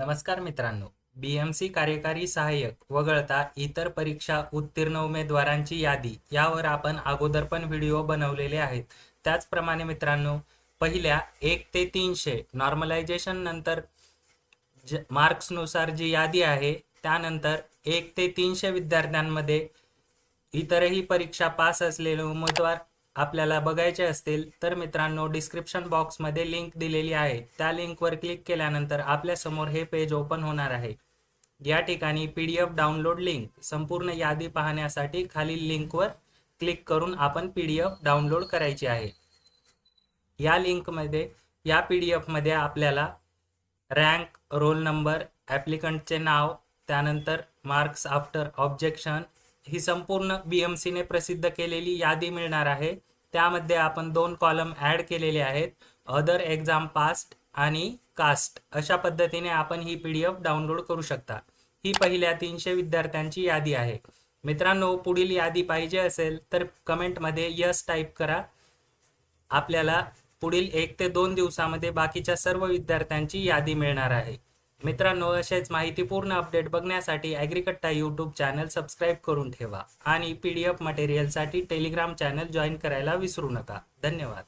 नमस्कार मित्रांनो. बी M C कार्यकारी सहाय्यक वगळता इतर परीक्षा उत्तीर्ण उमेदवारांची यादी यावर आपण अगोदर पण व्हिडिओ बनवलेले आहेत. त्याचप्रमाणे मित्रांनो पहिल्या एक ते तीनशे नॉर्मलायझेशन नंतर ज मार्क्सनुसार जी यादी आहे त्यानंतर एक ते तीनशे विद्यार्थ्यांमध्ये इतरही परीक्षा पास असलेले उमेदवार आपल्याला बघायचे असतील तर मित्रांनो डिस्क्रिप्शन बॉक्समध्ये लिंक दिलेली आहे. त्या लिंकवर क्लिक केल्यानंतर आपल्यासमोर हे पेज ओपन होणार आहे. या ठिकाणी P D F download link संपूर्ण यादी पाहण्यासाठी खालील लिंकवर क्लिक करून आपण पी डी एफ डाउनलोड करायची आहे. या लिंकमध्ये या पी डी एफमध्ये आपल्याला रँक रोल नंबर ॲप्लिकंटचे नाव त्यानंतर मार्क्स आफ्टर ऑब्जेक्शन ही संपूर्ण बी एम सीने प्रसिद्ध केलेली यादी मिळणार आहे. त्यामध्ये आपण दोन कॉलम ॲड केलेले आहेत. अदर एक्झाम पास्ट आणि कास्ट अशा पद्धतीने आपण ही पी डी एफ डाउनलोड करू शकता. ही पहिल्या तीनशे विद्यार्थ्यांची यादी आहे. मित्रांनो पुढील यादी पाहिजे असेल तर कमेंटमध्ये यस टाईप करा. आपल्याला पुढील एक ते दोन दिवसामध्ये बाकीच्या सर्व विद्यार्थ्यांची यादी मिळणार आहे. मित्रांनो असेच माहितीपूर्ण अपडेट बघण्यासाठी ॲग्रिकट्टा यूट्यूब चॅनल सबस्क्राईब करून ठेवा. आणि पी डी एफ मटेरियलसाठी टेलिग्राम चॅनल जॉईन करायला विसरू नका. धन्यवाद.